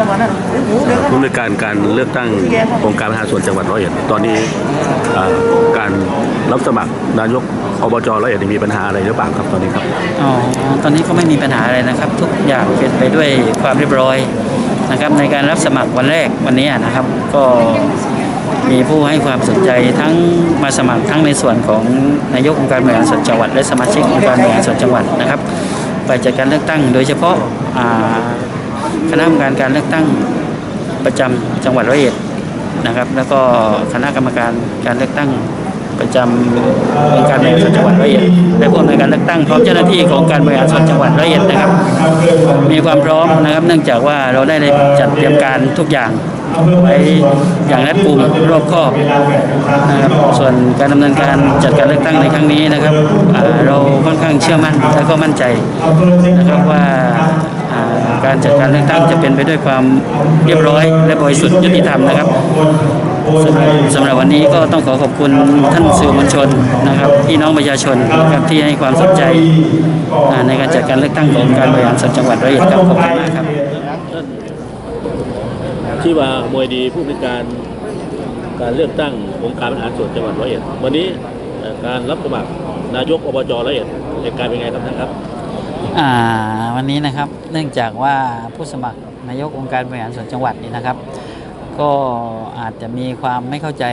ท่านผู้ในวยการการเลือกตั้งองค์การบริหารส่วนจังหวัดร้อยเอ็ดตอนนี้อ่าการรับสมัครนายกอบจร้อยเอ็ดมีปัญหาอะไรหรือเปล่าครับตอนนี้ครับอ๋อตอนนี้ก็ไม่มีปัญหาอะไรนะครับ ทุกอย่างเป็นไปด้วยความเรียบร้อยนะครับในการรับสมัครวันแรกวันนี้นะครับ ก็มีผู้ให้ความสนใจทั้งมาสมัครทั้งในส่วนของนายกองค์การบริหารส่วนจังหวัด และสมาชิกองค์การบริหารส่วนจังหวัดนะครับไปจัดการเลือกตั้งโดยเฉพาะอ่า คณะกรรมการการเลือกตั้งประจำจังหวัดร้อยเอ็ดนะครับ แล้วก็คณะกรรมการการเลือกตั้งประจำองค์การบริหารส่วนจังหวัดร้อยเอ็ดและผู้อำนวยการเลือกตั้งพร้อมเจ้าหน้าที่ของการบริหารส่วนจังหวัดร้อยเอ็ดนะครับ มีความพร้อมนะครับ เนื่องจากว่าเราได้จัดเตรียมการทุกอย่างไว้อย่างรัดกุมรอบคอบนะครับส่วนการดำเนินการจัดการเลือกตั้งในครั้งนี้นะครับเราค่อนข้างเชื่อมั่นและก็มั่นใจนะครับว่า การเลือกตั้งจะเป็นไปด้วยความเรียบร้อย และบริสุทธิ์ยุติธรรมนะครับสำหรับวันนี้ก็ต้องขอขอบคุณท่านสื่อมวลชนนะครับพี่น้องประชาชนนะครับที่ให้ความสนใจในการจัดการเลือกตั้งของการบริหารส่วนจังหวัดร้อยอ็ดครับขอบคุณมากครับที่ว่ามวยดีผู้ในวยการการเลือกตั้งองค์การบริหารส่วนจังหวัดร้อยเอ็ดวันนี้การรับสมัครนายกอบจร้อยเอ็ดเหตุการณ์เป็นไงครับท่านครับ วันนี้นะครับเนื่องจากว่าผู้สมัครนายกองค์การบริหารส่วนจังหวัดนี่นะครับ ก็อาจจะมีความไม่เข้าใจ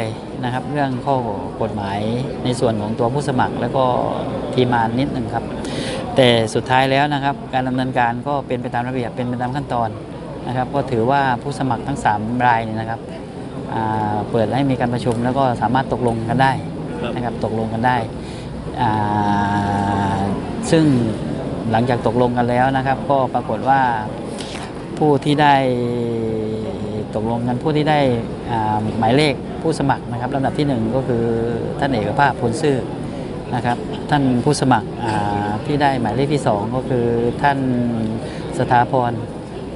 นะครับ เรื่องข้อกฎหมายในส่วนของตัวผู้สมัคร แล้วก็ทีมานนิดหนึ่งครับ แต่สุดท้ายแล้วนะครับ การดำเนินการก็เป็นไปตามระเบียบเป็นไปตามขั้นตอนนะครับ ก็ถือว่าผู้สมัครทั้ง 3 รายเนี่ยนะครับเปิดให้มีการประชุมแล้วก็สามารถตกลงกันได้นะครับตกลงกันได้ ซึ่ง หลังจากตกลงกันแล้วนะครับ ก็ปรากฏว่าผู้ที่ได้ตกลงกันผู้ที่ได้หมายเลขผู้สมัครนะครับลำดับที่หนึ่งก็คือท่านเอกภาพพลซื่อนะครับท่านผู้สมัครที่ได้หมายเลขที่สองก็คือท่านสถาพร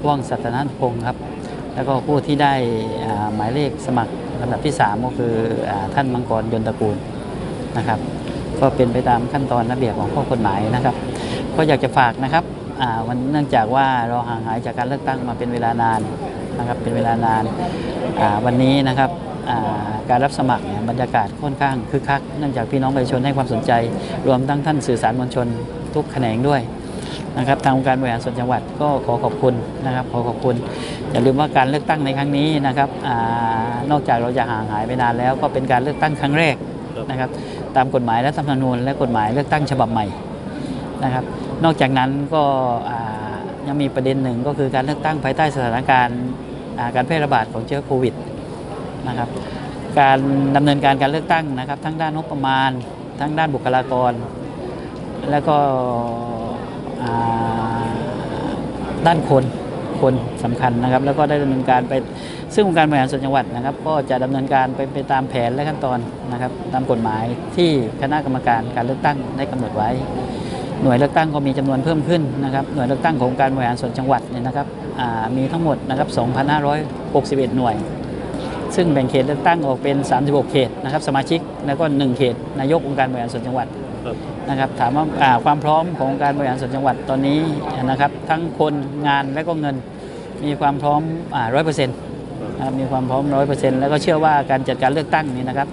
ว่องสัตนันพงศ์ครับแล้วก็ผู้ที่ได้หมายเลขสมัครลำดับที่ 3 ก็คืออท่านมังกรยนตระกูลนะครับ ก็เป็นไปตามขั้นตอนระเบียบของข้อกฎหมายนะครับ ก็อยากจะฝากนะครับอ่าวันเนื่องจากว่าเราห่างหายจากการเลือกตั้งมาเป็นเวลานานนะครับเป็นเวลานานอ่าวันนี้นะครับอ่าการรับสมัครเนี่ยบรรยากาศค่อนข้างคึกคักเนื่องจากพี่น้องประชาชนให้ความสนใจ รวมทั้งท่านสื่อสารมวลชนทุกแขนงด้วยนะครับทางองค์การบริหารส่วนจังหวัดก็ขอขอบคุณนะครับขอขอบคุณอย่าลืมว่าการเลือกตั้งในครั้งนี้นะครับอานอกจากเราจะห่างหายไปนานแล้ว ก็เป็นการเลือกตั้งครั้งแรกนะครับ ตามกฎหมายและธรรมนูญและกฎหมายเลือกตั้งฉบับใหม่นะครับ นอกจากนั้นก็ยังมีประเด็นหนึ่งก็คือการเลือกตั้งภายใต้สถานการณ์การแพร่ระบาดของเชื้อโควิดนะครับการดำเนินการการเลือกตั้งนะครับ ทั้งด้านงบประมาณ ทั้งด้านบุคลากร แล้วก็ด้านคนคนสำคัญนะครับ แล้วก็ได้ดำเนินการไปซึ่งองค์การบริหารส่วนจังหวัดนะครับ ก็จะดำเนินการไปไปตามแผนและขั้นตอนนะครับ ตามกฎหมายที่คณะกรรมการการเลือกตั้งได้กำหนดไว้ หน่วยเลือกตั้งก็มีจำนวนเพิ่มขึ้นนะครับหน่วยเลือกตั้งขององค์การบริหารส่วนจังหวัดเนี่ยนะครับอ่ามีทั้งหมดนะครับ2,561 หน่วย ซึ่งแบ่งเขตเลือกตั้งออกเป็น 36 เขตนะครับสมาชิกแล้วก็ 1 เขตนายกองค์การบริหารส่วนจังหวัดครับนะครับถามว่าอ่าความพร้อมขององค์การบริหารส่วนจังหวัดตอนนี้นะครับทั้งคนงานและก็เงินมีความพร้อมร้อยเปอร์เซ็นต์นะครับมีความพร้อมร้อยเปอร์เซ็นต์แล้วก็เชื่อว่าการจัดการเลือกตั้งนี้นะครับ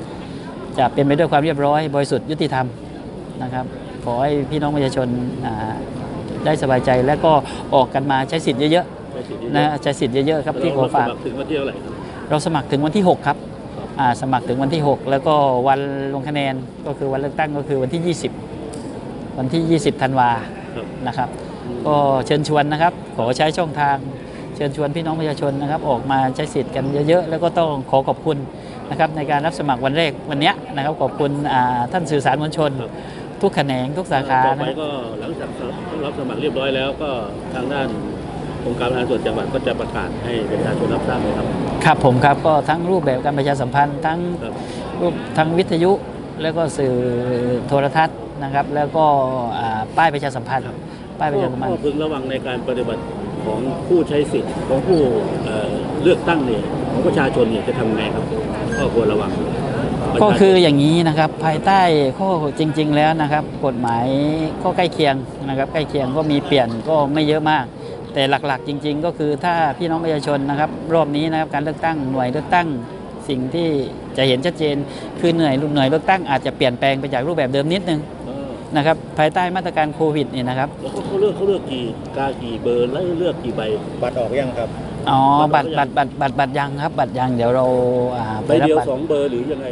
จะเป็นไปด้วยความเรียบร้อยบริสุทธิ์ยุติธรรมนะครับ ขอให้พี่น้องประชาชนอ่าได้สบายใจและก็ออกกันมาใช้สิทธิ์เยอะๆนะใช้สิทธิ์เยอะๆครับที่ขอฝากเรสมัครถึงวันที่เท่าไหร่ครับเราสมัครถึงวันที่ 6 ครับอ่าสมัครถึงวันที่ 6 แล้วก็วันลงคะแนนก็คือวันเลือกตั้งก็คือวันที่ 20 วันที่ 20ธันวาครับนะครับ ก็เชิญชวนนะครับ ขอใช้ช่องทางเชิญชวนพี่น้องประชาชนนะครับ ออกมาใช้สิทธิ์กันเยอะๆ แล้วก็ต้องขอขอบคุณนะครับในการรับสมัครวันแรกวันเนี้ยนะครับขอบคุณอ่าท่านสื่อสารมวลชนครับ ทุกแขนงทุกสาขาต่อนะไปครับก็หลังจากรับสมัครเรียบร้อยแล้วก็ทางด้านองค์การบริหารส่วนจังหวัดก็จะประกาศให้ประชาชนรับทราบเลยครับ ครับผมครับก็ทั้งรูปแบบการประชาสัมพันธ์ทั้งครับ รูปทั้งวิทยุ แล้วก็สื่อโทรทัศน์นะครับ แล้วก็อ่าป้ายประชาสัมพันธ์ครับป้ายประชาสัมพันข้อธ์พึงระวังในการปฏิบัติของผู้ใช้สิทธิ์ของผู้เอ่อเลือกตั้งเนี่ยของประชาชนเนี่ยจะทำไงครับข้อควรระวัง ก็คืออย่างนี้นะครับภายใต้ข้อจริง ๆ แล้วนะครับ กฎหมายก็ใกล้เคียงนะครับใกล้เคียงก็มีเปลี่ยนก็ไม่เยอะมาก แต่หลักๆ จริง ๆ ก็คือถ้าพี่น้องประชาชนนะครับรอบนี้นะครับการเลือกตั้งหน่วยเลือกตั้งสิ่งที่จะเห็นชัดเจนคือหน่วยหน่วยเลือกตั้งอาจจะเปลี่ยนแปลงไปจากรูปแบบเดิมนิดนึงนะครับภายใต้มาตรการโควิดเนี่ยนะครับแล้วเขาเลือกเขาเลือกกี่กากี่เบอร์แล้วเลือกกี่ใบบัตรออกยังครับ อ๋อบับัตตรรบัตรบัตรบัตรบัตรยังครับ บัตรยังเดี๋ยวเราอ่าใบไปรับเดียวบัตรสองเบอร์หรือยังไง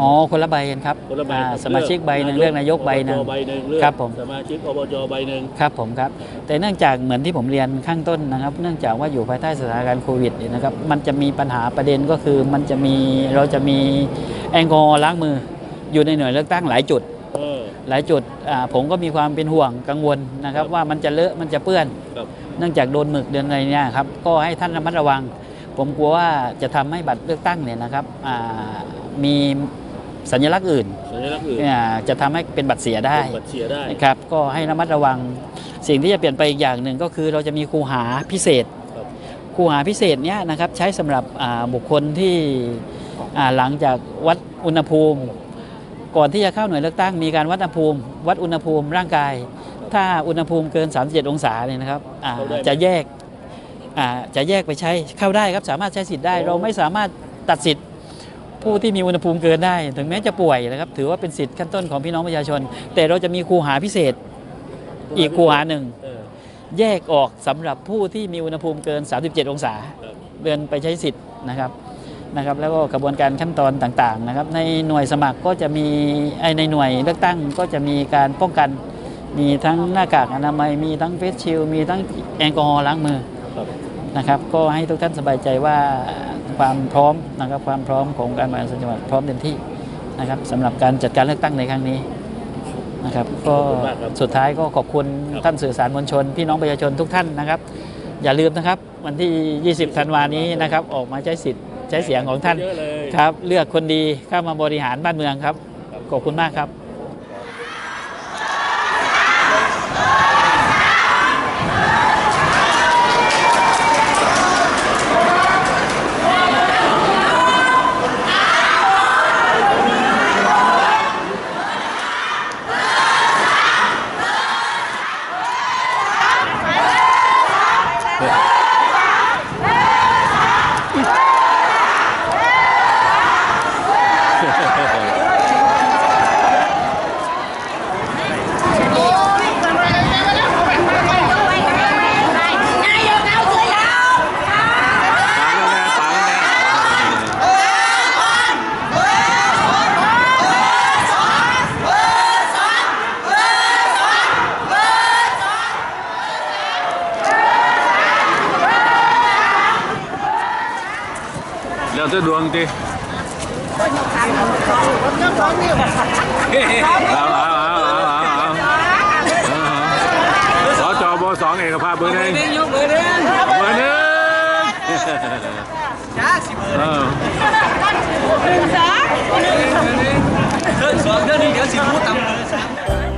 อ๋อคนละใบกันครับคนละใบอ่าสมาชิกใบหนึ่งเลือกนายกใบหนึ่ง อบจใบหนึ่งเลือกครับผม สมาชิกอบจใบหนึ่ง ครับผมครับ แต่เนื่องจากเหมือนที่ผมเรียนข้างต้นนะครับ เนื่องจากว่าอยู่ภายใต้สถานการณ์โควิดเนี่ยนะครับ มันจะมีปัญหาประเด็นก็คือมันจะมีเราจะมีแอลกอฮอล์ล้างมืออยู่ในหน่วยเลือกตั้งหลายจุดเออ หลายจุดอ่าผมก็มีความเป็นห่วงกังวลนะครับ ว่ามันจะเลอะมันจะเปื้อนครับเนื่องจากโดนหมึกเดินอะไรเนี่ยครับก็ให้ท่านระมัดระวัง ผมกลัวว่าจะทำให้บัตรเลือกตั้งเนี่ยนะครับอ่ามีสัญลักษณ์อื่นสัญลักษณ์อื่นอ่าจะทำให้เป็นบัตรเสียได้เป็นบัตรเสียได้นะครับก็ให้ระมัดระวัง สิ่งที่จะเปลี่ยนไปอีกอย่างหนึ่งก็คือเราจะมีคูหาพิเศษครับคูหาพิเศษเนี่ยนะครับใช้สำหรับอ่าบุคคลที่อ่าหลังจากวัดอุณหภูมิ ก่อนที่จะเข้าหน่วยเลือกตั้งมีการวัดอุณหภูมิ วัดอุณหภูมิร่างกาย ถ้าอุณหภูมิเกิน 37 องศาเนี่ยนะครับอ่าเข้าได้ไหมจะแยกอ่าจะแยกไปใช้เข้าได้ครับสามารถใช้สิทธิ์ได้โอ้เราไม่สามารถตัดสิทธิ์ผู้ที่มีอุณหภูมิเกินได้ ถึงแม้จะป่วยนะครับ ถือว่าเป็นสิทธิ์ขั้นต้นของพี่น้องประชาชน แต่เราจะมีคูหาพิเศษอีกคูหาหนึ่งเออแยกออกสำหรับผู้ที่มีอุณหภูมิเกิน 37 องศาครับเดินไปใช้สิทธิ์นะครับ นะครับแล้วก็กระบวนการขั้นตอนต่างๆนะครับในหน่วยสมัครก็จะมีไอในหน่วยเลือกตั้งก็จะมีการป้องกัน มีทั้งหน้ากากอนามัยมีทั้งเฟสชิลด์มีทั้งแอลกอฮอล์ล้างมือครับนะครับก็ให้ทุกท่านสบายใจว่าความพร้อมนะครับความพร้อมของการบริหารส่วนจังหวัดพร้อมเต็มที่นะครับสำหรับการจัดการเลือกตั้งในครั้งนี้นะครับก็ขอบคุณมากครับสุดท้ายก็ขอบคุณครับท่านสื่อสารมวลชน พี่น้องประชาชนทุกท่านนะครับ อย่าลืมนะครับ วันที่ 20 ธันวานี้นะครับ ออกมาใช้สิทธิ์ ใช้เสียงของท่านเยอะเลยครับ เลือกคนดีเข้ามาบริหารบ้านเมืองครับครับขอบคุณมากครับ แล้วจะดวงดิเอาเอาเอาเอาเอาเอ